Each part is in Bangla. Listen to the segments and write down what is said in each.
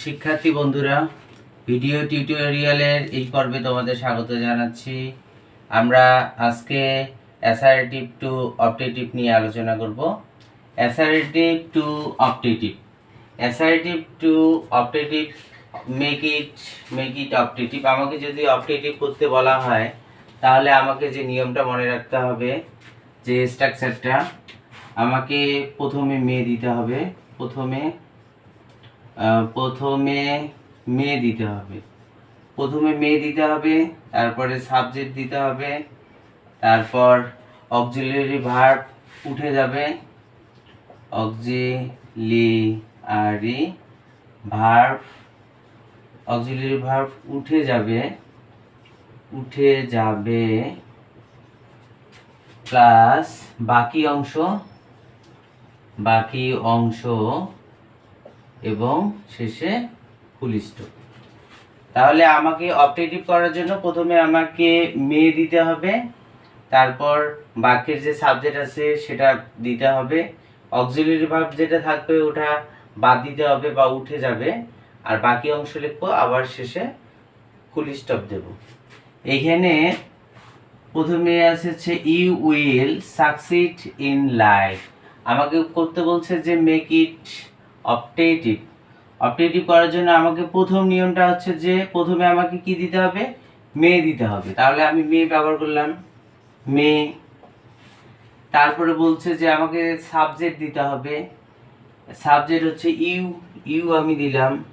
শিক্ষার্থী বন্ধুরা ভিডিও টিউটোরিয়ালের এই পর্বে তোমাদের স্বাগত জানাচ্ছি। আমরা আজকে অ্যাসারেটিভ টু অপটেটিভ নিয়ে আলোচনা করব। Assertive to optative assertive to optative make it make it optative আমাকে যদি অপটেটিভ করতে বলা হয়, তাহলে আমাকে যে নিয়মটা মনে রাখতে হবে, যে স্ট্রাকচারটা আমাকে প্রথমে মে দিতে হবে। প্রথমে প্রথমে মে দিতে হবে। প্রথমে মে দিতে হবে, তারপরে সাবজেক্ট দিতে হবে, তারপর অক্সিলারি ভার্ব উঠে যাবে। অক্সিলিয়ারি ভার্ব অক্সিলারি ভার্ব উঠে যাবে উঠে যাবে প্লাস বাকি অংশ বাকি অংশ এবং শেষে ফুল তাহলে আমাকে অপটেটিভ করার জন্য প্রথমে আমাকে মে দিতে হবে, তারপর বাক্যের যে সাবজেক্ট আছে সেটা দিতে হবে অক্সিলারি ভার্ব যেটা থাকবে ওটা বাদ দিতে হবে বা উঠে যাবে, আর বাকি অংশ লিখব, আবার শেষে ফুল স্টপ দেব। এইখানে প্রথমে আছে you will succeed in life আমাকে করতে বলছে যে মেক ইট অপটেটিভ অপটেটিভ করার জন্য আমাকে প্রথম নিয়মটা হচ্ছে যে প্রথমে আমাকে কি দিতে হবে? মে দিতে হবে। তাহলে আমি মে ব্যবহার করলাম। মে। তারপরে বলছে যে আমাকে সাবজেক্ট দিতে হবে। সাবজেক্ট হচ্ছে ইউ। ইউ আমি দিলাম।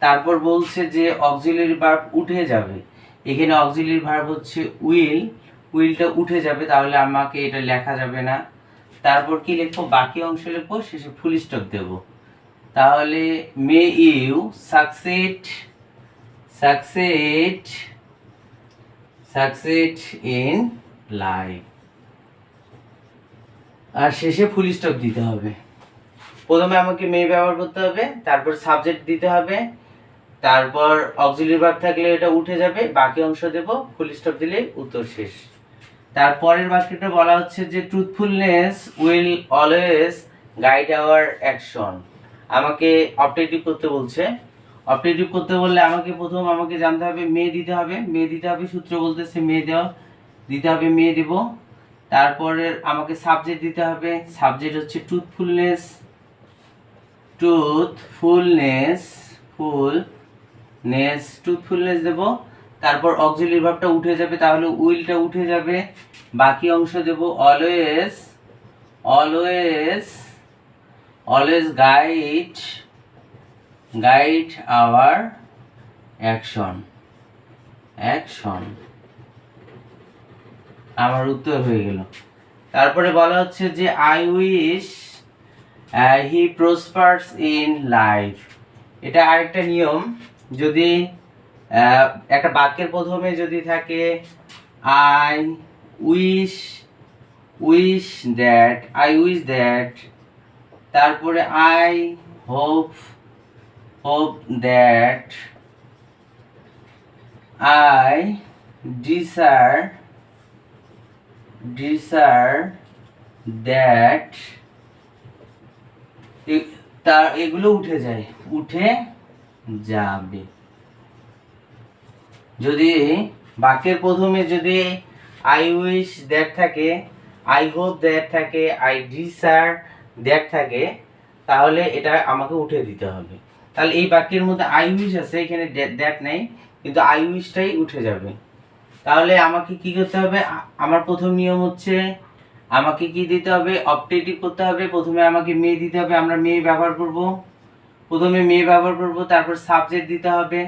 তারপর বলছে যে অক্সিলারি ভার্ব উঠে যাবে। এখানে অক্সিলারি ভার্ব হচ্ছে উইল উইলটা উঠে যাবে, তাহলে আমাকে এটা লেখা যাবে না। তারপর কি লিখব? বাকি অংশ লিখব, শেষে ফুল স্টপ দেব। তাহলে may you succeed succeed succeed in life. আর শেষে ফুল স্টপ দিতে হবে। প্রথমে আমাকে মে ব্যবহার করতে হবে, তারপর সাবজেক্ট দিতে হবে, তারপর অক্সিলারি ভার্ব থাকলে এটা উঠে যাবে, বাকি অংশ দেব, ফুল স্টপ দিলে উত্তর শেষ। তারপরের বাক্যটা বলা হচ্ছে যে truthfulness will always guide our action আমাকে অপটেটিভ করতে বলছে। অপটেটিভ করতে বললে আমাকে প্রথম আমাকে জানতে হবে মেয়ে দিতে হবে। মেয়ে দিতে হবে সূত্র বলতেছে মেয়ে দেওয়া। দিতে হবে মেয়ে দেব। তারপরে আমাকে সাবজেক্ট দিতে হবে। সাবজেক্ট হচ্ছে ট্রুথফুলনেস ট্রুথফুলনেস ফুলনেস ট্রুথফুলনেস দেব। তারপর অক্সিলারি ভার্বটা উঠে যাবে, তাহলে উইলটা উঠে যাবে। বাকি অংশ দেব always always always guide guide our action action আমার উত্তর হয়ে গেল। তারপরে বলা হচ্ছে যে I wish he prospers in life এটা আরেকটা নিয়ম, যদি একটা বাক্যের প্রথমে যদি থাকে I wish wish that I wish that তারপরে I hope hope that I desire desire that তার এগুলো উঠে যায়, উঠে যাবে। যদি বাক্যের প্রথমে যদি আই উইশ দ্যাট থাকে আই হোপ দ্যাট থাকে আই ডিসার দ্যাট থাকে, তাহলে এটা আমাকে উঠে দিতে হবে। তাহলে এই বাক্যের মধ্যে আই উইশ আছে, এখানে দ্যাট নেই, কিন্তু আই উইশটাই উঠে যাবে। তাহলে আমাকে কি করতে হবে? আমার প্রথম নিয়ম হচ্ছে আমাকে কি দিতে হবে? অপটেটিভ করতে হবে। প্রথমে আমাকে মেয়ে দিতে হবে, আমরা মেয়ে ব্যবহার করব। প্রথমে মেয়ে ব্যবহার করব, তারপর সাবজেক্ট দিতে হবে।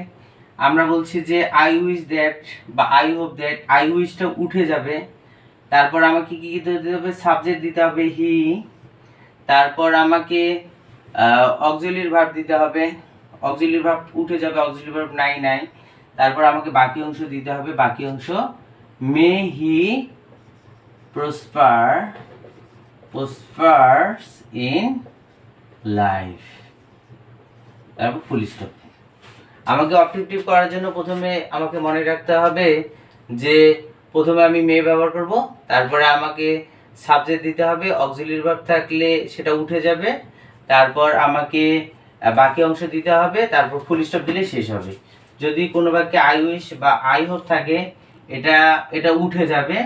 আমরা বলছি যে আই উইশ দ্যাট বা আই হোপ দ্যাট আই উইশটা উঠে যাবে। তারপর আমাকে কি দিতে হবে? সাবজেক্ট দিতে হবে হি তারপর আমাকে অক্সিলিয়ারি ভাব দিতে হবে। অক্সিলিয়ারি ভার্ব উঠে যাবে অক্সিলিয়ারি ভার্ব নাই নাই। তারপর আমাকে বাকি অংশ দিতে হবে, বাকি অংশ। May he prosper, prospers in life. তারপর ফুল স্টপ আমাকে অবজেক্টিভ করার জন্য প্রথমে আমাকে মনে রাখতে হবে যে, প্রথমে আমি মে ব্যবহার করব, তারপরে আমাকে সাবজেক্ট দিতে হবে অক্সিলিয়ারি ভার্ব থাকলে সেটা উঠে যাবে, তারপর আমাকে বাকি অংশ দিতে হবে, তারপর ফুল স্টপ দিলে শেষ হবে। যদি কোনো বাক্যে আই উইশ বা আই হোপ থাকে, এটা এটা উঠে যাবে।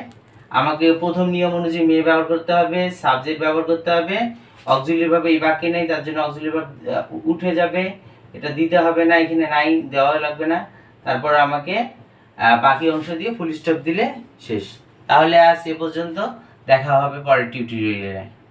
আমাকে প্রথম নিয়ম অনুযায়ী মেয়ে ব্যবহার করতে হবে সাবজেক্ট ব্যবহার করতে হবে। অক্সিলারি ভাবে এই বাক্যে নেই, তার জন্য অক্সিলারি ভাব উঠে যাবে। এটা দিতে হবে না, এখানে নাই, দেওয়া লাগবে না। তারপর আমাকে বাকি অংশ দিয়ে ফুল স্টপ দিলে শেষ। তাহলে আজ এ পর্যন্ত। দেখা হবে পরের টিউটোরিয়ালে